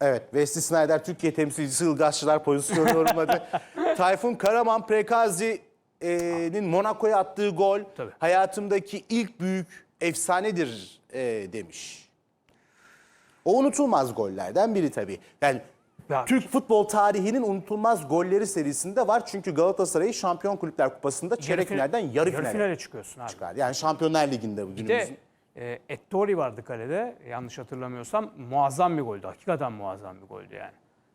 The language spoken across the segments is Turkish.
Evet, Wesley Snyder Türkiye temsilcisi Ilgazçılar pozisyonu yorumladı. Tayfun Karaman Prekazi'nin Monaco'ya attığı gol Tabii. hayatımdaki ilk büyük efsanedir e, demiş. O unutulmaz gollerden biri tabii. Yani Ya- Türk futbol tarihinin unutulmaz golleri serisinde var. Çünkü Galatasaray'ı Şampiyon Kulüpler Kupası'nda çeyrek final- finalden yarı, yarı finale, finale çıkıyorsun abi. çıkar. Yani Şampiyonlar Ligi'nde Bir günümüzün. de e, Ettori vardı kalede. Yanlış hatırlamıyorsam muazzam bir goldü. Hakikaten muazzam bir goldü yani.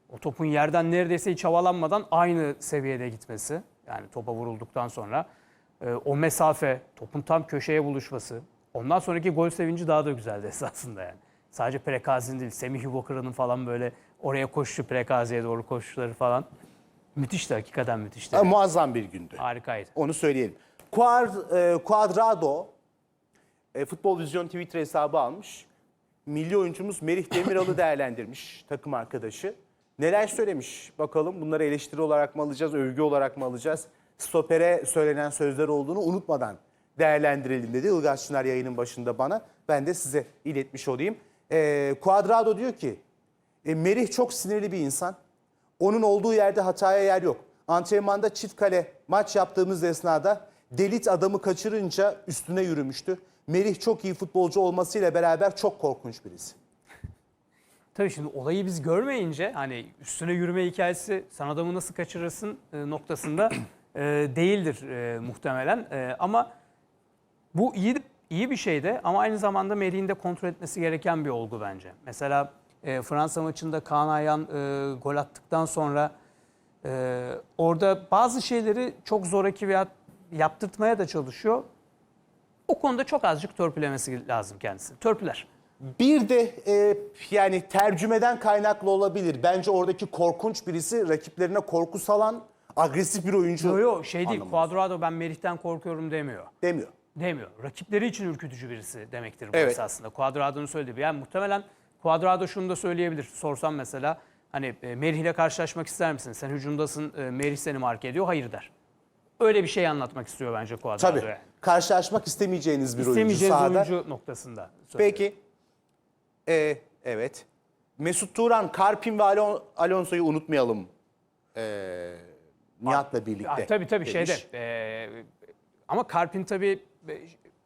O topun yerden neredeyse hiç havalanmadan aynı seviyede gitmesi. Yani topa vurulduktan sonra e, o mesafe, topun tam köşeye buluşması. Ondan sonraki gol sevinci daha da güzeldi esasında yani. Sadece Prekaz'in değil, Semih Yuvakıra'nın falan böyle oraya koştu, Prekazi'ye doğru koşuşları falan. Müthişti, hakikaten müthişti. Ha, muazzam bir gündü. Harikaydı. Onu söyleyelim. E, Quadrado e, Futbol Vizyon Twitter hesabı almış. Milli oyuncumuz Merih Demiral'ı değerlendirmiş takım arkadaşı. Neler söylemiş bakalım bunları eleştiri olarak mı alacağız, övgü olarak mı alacağız? Stopere söylenen sözler olduğunu unutmadan değerlendirelim dedi Ilgaz Çınar yayının başında bana. Ben de size iletmiş olayım. E, Quadrado diyor ki, e, Merih çok sinirli bir insan. Onun olduğu yerde hataya yer yok. Antrenmanda çift kale maç yaptığımız esnada Delit adamı kaçırınca üstüne yürümüştü. Merih çok iyi futbolcu olmasıyla beraber çok korkunç birisi. Tabii şimdi olayı biz görmeyince hani üstüne yürüme hikayesi sen adamı nasıl kaçırırsın e, noktasında e, değildir e, muhtemelen. E, ama bu iyi iyi bir şey de ama aynı zamanda Merih'in de kontrol etmesi gereken bir olgu bence. Mesela e, Fransa maçında Kaan Ayhan e, gol attıktan sonra e, orada bazı şeyleri çok zoraki veya yaptırtmaya da çalışıyor. O konuda çok azıcık törpülemesi lazım kendisini. Törpüler. Bir de e, yani tercümeden kaynaklı olabilir. Bence oradaki korkunç birisi rakiplerine korku salan agresif bir oyuncu Yok yok şey değil. anlamında ben Merih'ten korkuyorum demiyor. demiyor. Demiyor. Rakipleri için ürkütücü birisi demektir bu Evet. esasında. Quadrado'nun söylediği. Yani muhtemelen Quadrado şunu da söyleyebilir. Sorsam mesela hani e, Merih ile karşılaşmak ister misin? Sen hücumdasın. e, Merih seni mark ediyor. Hayır der. Öyle bir şey anlatmak istiyor bence Quadrado. Tabii. yani. Karşılaşmak istemeyeceğiniz bir oyuncu İstemeyeceğiniz sahada. oyuncu noktasında. söylüyor. Peki. E, evet. Mesut Turan, Karpin ve Alon- Alonso'yu unutmayalım. E, Nihat'la birlikte. Ah, tabii tabii demiş. şeyde. e, ama Karpin tabii e,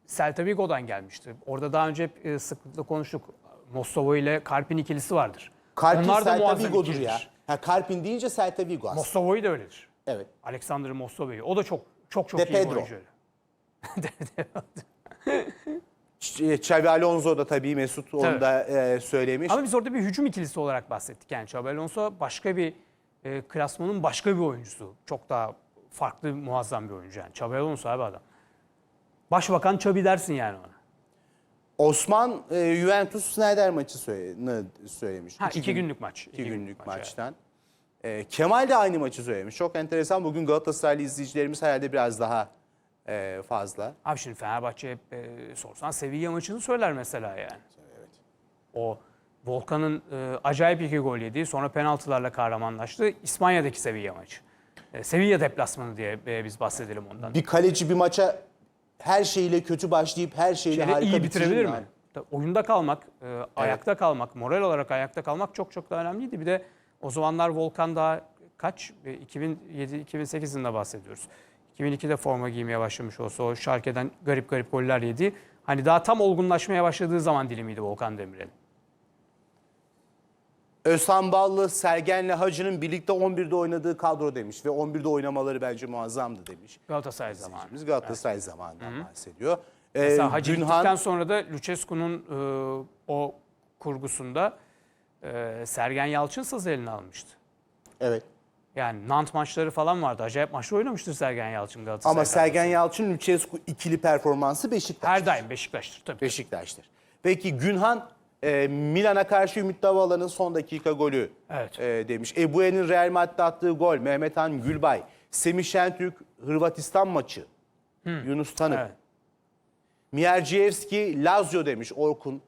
Celta Vigo'dan gelmişti. Orada daha önce hep e, sıklıkla konuştuk. Mostovo ile Karpin ikilisi vardır. Karpin Celta muazzam Vigo'dur ikilidir. ya. Ha, Karpin deyince Celta Vigo aslında. Mostovo'yu da öyledir. Evet. Alexander Mostovo'yu. O da çok çok çok De iyi bir Pedro. oyuncu. Ç- Xavi Alonso da tabii Mesut onu da e, söylemiş. Ama biz orada bir hücum ikilisi olarak bahsettik. Yani Xabi Alonso başka bir e, klasmanın başka bir oyuncusu. Çok daha farklı, muazzam bir oyuncu yani. Xabi Alonso abi adam. Başbakan Xabi dersin yani ona. Osman e, Juventus Snyder maçı söyle, ne söylemiş. Ha, İki iki gün- günlük maç. iki günlük maç, evet. maçtan. E, Kemal de aynı maçı söylemiş. Çok enteresan. Bugün Galatasaraylı izleyicilerimiz herhalde biraz daha e, fazla. Abi şimdi Fenerbahçe e, sorsan Sevilla maçını söyler mesela yani. O Volkan'ın e, acayip iki gol yediği sonra penaltılarla kahramanlaştı. İspanya'daki Sevilla maçı. E, Sevilla deplasmanı diye e, biz bahsedelim ondan. Bir kaleci bir maça her şeyle kötü başlayıp her şeyle Şeyle harika iyi bitirebilir mi? Tabii Oyunda kalmak, e, ayakta kalmak, moral olarak ayakta kalmak çok çok daha önemliydi. Bir de o zamanlar Volkan daha kaç? E, 2007-2008 yılında bahsediyoruz. 2002'de forma giymeye başlamış olsa o Schalke'den garip garip goller yedi. Hani daha tam olgunlaşmaya başladığı zaman dilimiydi Volkan Demirel'in. Özhan Ballı, Sergen'le Hacı'nın birlikte 11'de oynadığı kadro demiş ve 11'de oynamaları bence muazzamdı demiş. Galatasaray zamanı. Galatasaray zamanından bahsediyor. Ee, Mesela Hacı Günhan- gittikten sonra da Lucescu'nun e, o kurgusunda e, Sergen Yalçın saz eline almıştı. Evet. Yani Nant maçları falan vardı. Acayip maçlar oynamıştır Sergen Yalçın Galatasaray. Ama Sergen kadrosunda. Yalçın Lucescu ikili performansı Beşiktaş. her daim Beşiktaş'tır tabii. Beşiktaş'tır. Peki Günhan e, Milan'a karşı Ümit Davala'nın son dakika golü Evet. e, demiş. Ebue'nin Real Madrid'de attığı gol. Mehmet Han Gülbay. Semih Şentürk Hırvatistan maçı. Yunus Tanık. Evet. Mierciewski Lazio demiş Orkun.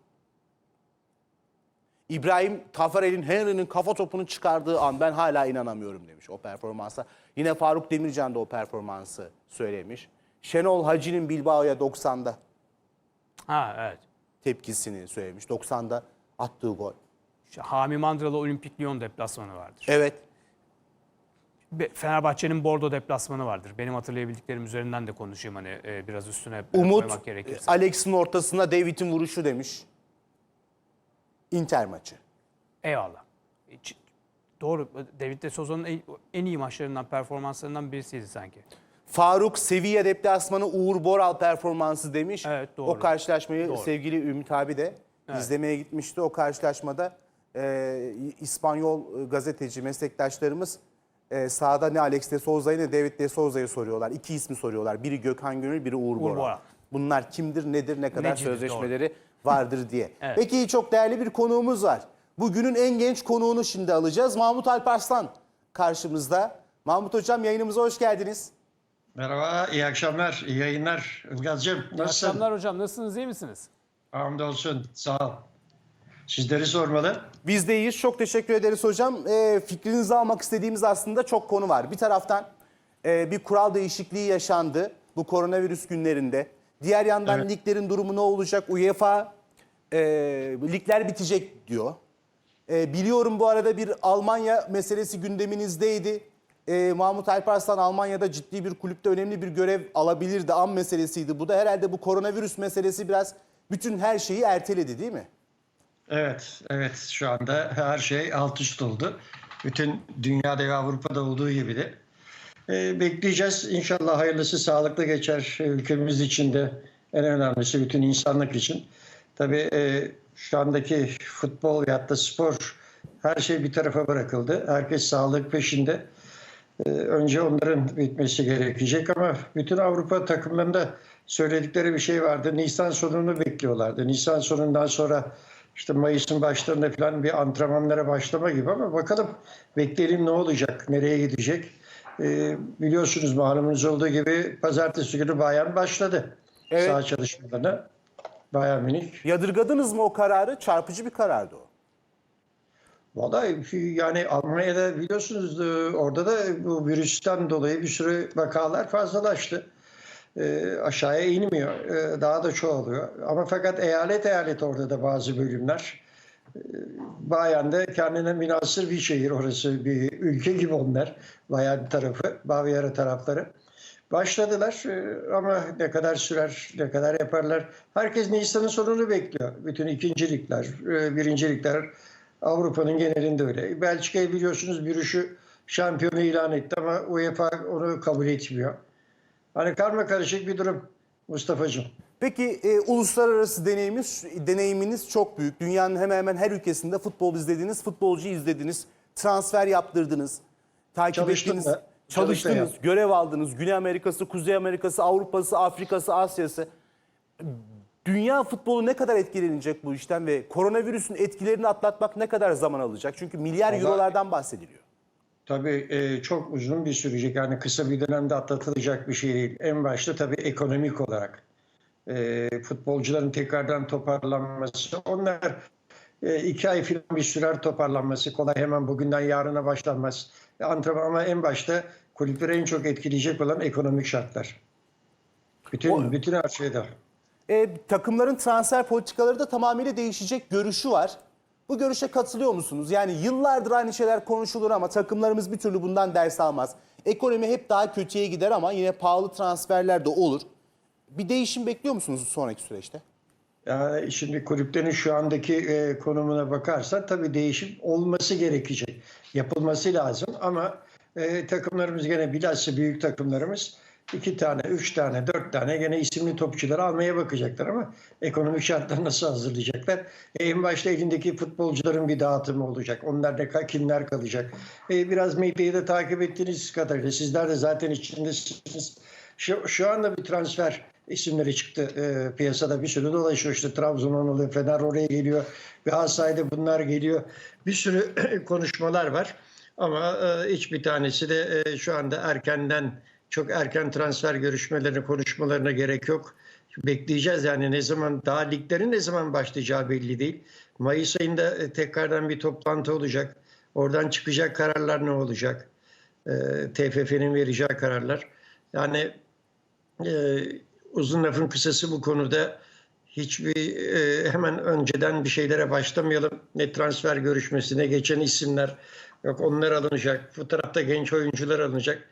İbrahim Tafarel'in Henry'nin kafa topunu çıkardığı an ben hala inanamıyorum demiş o performansa. Yine Faruk Demircan da o performansı söylemiş. Şenol Hacı'nin Bilbao'ya 90'da Ha evet. tepkisini söylemiş. 90'da attığı gol. işte Hami Mandralı Olimpik Lyon deplasmanı vardır. Evet. Be- Fenerbahçe'nin Bordo deplasmanı vardır. Benim hatırlayabildiklerim üzerinden de konuşayım hani e, biraz üstüne Umut koymak gerekirse. Alex'in ortasına David'in vuruşu demiş. Inter maçı. Eyvallah. Hiç- Doğru. David de Souza'nın en, en iyi maçlarından, performanslarından birisiydi sanki. Faruk Sevilla deplasmanı Uğur Boral performansı demiş. Evet, doğru. O karşılaşmayı Doğru. sevgili Ümit abi de izlemeye gitmişti. O karşılaşmada e, İspanyol e, gazeteci meslektaşlarımız e, sahada ne Alex de Souza'yı ne David de Souza'yı soruyorlar. İki ismi soruyorlar. Biri Gökhan Gönül, biri Uğur, Boral. Boral. Bunlar kimdir, nedir, ne kadar Necidir, sözleşmeleri vardır diye. Evet. Peki çok değerli bir konuğumuz var. Bugünün en genç konuğunu şimdi alacağız. Mahmut Alparslan karşımızda. Mahmut Hocam yayınımıza hoş geldiniz. Merhaba, iyi akşamlar, iyi yayınlar. Ilgaz'cığım İyi nasılsın? akşamlar hocam. Nasılsınız? iyi misiniz? Hamdolsun, sağ ol. Sizleri sormalı. Biz de iyiyiz. Çok teşekkür ederiz hocam. Ee, fikrinizi almak istediğimiz aslında çok konu var. Bir taraftan e, bir kural değişikliği yaşandı bu koronavirüs günlerinde. Diğer yandan Evet. liglerin durumu ne olacak? UEFA e, ligler bitecek diyor. E, biliyorum bu arada bir Almanya meselesi gündeminizdeydi. E, Mahmut Alparslan Almanya'da ciddi bir kulüpte önemli bir görev alabilirdi. An meselesiydi bu da. Herhalde bu koronavirüs meselesi biraz bütün her şeyi erteledi değil mi? Evet, evet şu anda her şey alt üst oldu. Bütün dünyada ve Avrupa'da olduğu gibi de. Ee, bekleyeceğiz. İnşallah hayırlısı sağlıklı geçer ülkemiz için de. En önemlisi bütün insanlık için. Tabii e, şu andaki futbol veyahut da spor her şey bir tarafa bırakıldı. Herkes sağlık peşinde. Ee, önce onların bitmesi gerekecek ama bütün Avrupa takımlarında söyledikleri bir şey vardı. Nisan sonunu bekliyorlardı. Nisan sonundan sonra işte Mayıs'ın başlarında falan bir antrenmanlara başlama gibi ama bakalım bekleyelim ne olacak, nereye gidecek. Ee, biliyorsunuz malumunuz olduğu gibi pazartesi günü Bayern başladı Evet. saha çalışmalarına. Bayern Münih. Yadırgadınız mı o kararı? Çarpıcı bir karardı o. Vallahi yani Almanya'da biliyorsunuz e, orada da bu virüsten dolayı bir sürü vakalar fazlalaştı. E, aşağıya inmiyor. E, daha da çoğalıyor. Ama fakat eyalet eyalet orada da bazı bölümler. E, Bayern'de kendine münasır bir şehir orası. Bir ülke gibi onlar. Bayern tarafı, Bavyera tarafları. Başladılar e, ama ne kadar sürer, ne kadar yaparlar. Herkes Nisan'ın sonunu bekliyor. Bütün ikincilikler, e, birincilikler Avrupa'nın genelinde öyle. Belçika'yı biliyorsunuz Brüş'ü şampiyonu ilan etti ama UEFA onu kabul etmiyor. Hani karma karışık bir durum Mustafa'cığım. Peki e, uluslararası deneyiminiz, deneyiminiz çok büyük. Dünyanın hemen hemen her ülkesinde futbol izlediniz, futbolcu izlediniz, transfer yaptırdınız, takip Çalıştım ettiniz, da, çalıştınız, çalıştım görev aldınız. Güney Amerika'sı, Kuzey Amerika'sı, Avrupa'sı, Afrika'sı, Asya'sı. Dünya futbolu ne kadar etkilenecek bu işten ve koronavirüsün etkilerini atlatmak ne kadar zaman alacak? Çünkü milyar Vallahi- eurolardan bahsediliyor. Tabii e, çok uzun bir sürecek. Yani kısa bir dönemde atlatılacak bir şey değil. En başta tabii ekonomik olarak. E, futbolcuların tekrardan toparlanması. Onlar e, iki ay falan bir sürer toparlanması. Kolay hemen bugünden yarına başlanmaz. E, antrenman ama en başta kulüpleri en çok etkileyecek olan ekonomik şartlar. Bütün, O- bütün her şeyde. E, takımların transfer politikaları da tamamıyla değişecek görüşü var. Bu görüşe katılıyor musunuz? Yani yıllardır aynı şeyler konuşulur ama takımlarımız bir türlü bundan ders almaz. Ekonomi hep daha kötüye gider ama yine pahalı transferler de olur. Bir değişim bekliyor musunuz sonraki süreçte? Yani şimdi kulüplerin şu andaki e, konumuna bakarsan tabii değişim olması gerekecek. Yapılması lazım ama e, takımlarımız gene bilhassa büyük takımlarımız iki tane, üç tane, dört tane gene isimli topçuları almaya bakacaklar ama ekonomik şartları nasıl hazırlayacaklar? E, en başta elindeki futbolcuların bir dağıtımı olacak. Onlar ne kimler kalacak? E, biraz medyayı da takip ettiğiniz kadarıyla sizler de zaten içindesiniz. Şu, şu anda bir transfer isimleri çıktı e, piyasada bir sürü dolaşıyor işte Trabzon'un oluyor, Fener oraya geliyor, Galatasaray'da bunlar geliyor. Bir sürü konuşmalar var ama e, hiçbir tanesi de e, şu anda erkenden çok erken transfer görüşmelerine konuşmalarına gerek yok. Bekleyeceğiz yani ne zaman daha liglerin ne zaman başlayacağı belli değil. Mayıs ayında e, tekrardan bir toplantı olacak. Oradan çıkacak kararlar ne olacak? E, TFF'nin vereceği kararlar. Yani e, uzun lafın kısası bu konuda hiçbir e, hemen önceden bir şeylere başlamayalım. Ne transfer görüşmesine geçen isimler yok onlar alınacak. Bu tarafta genç oyuncular alınacak.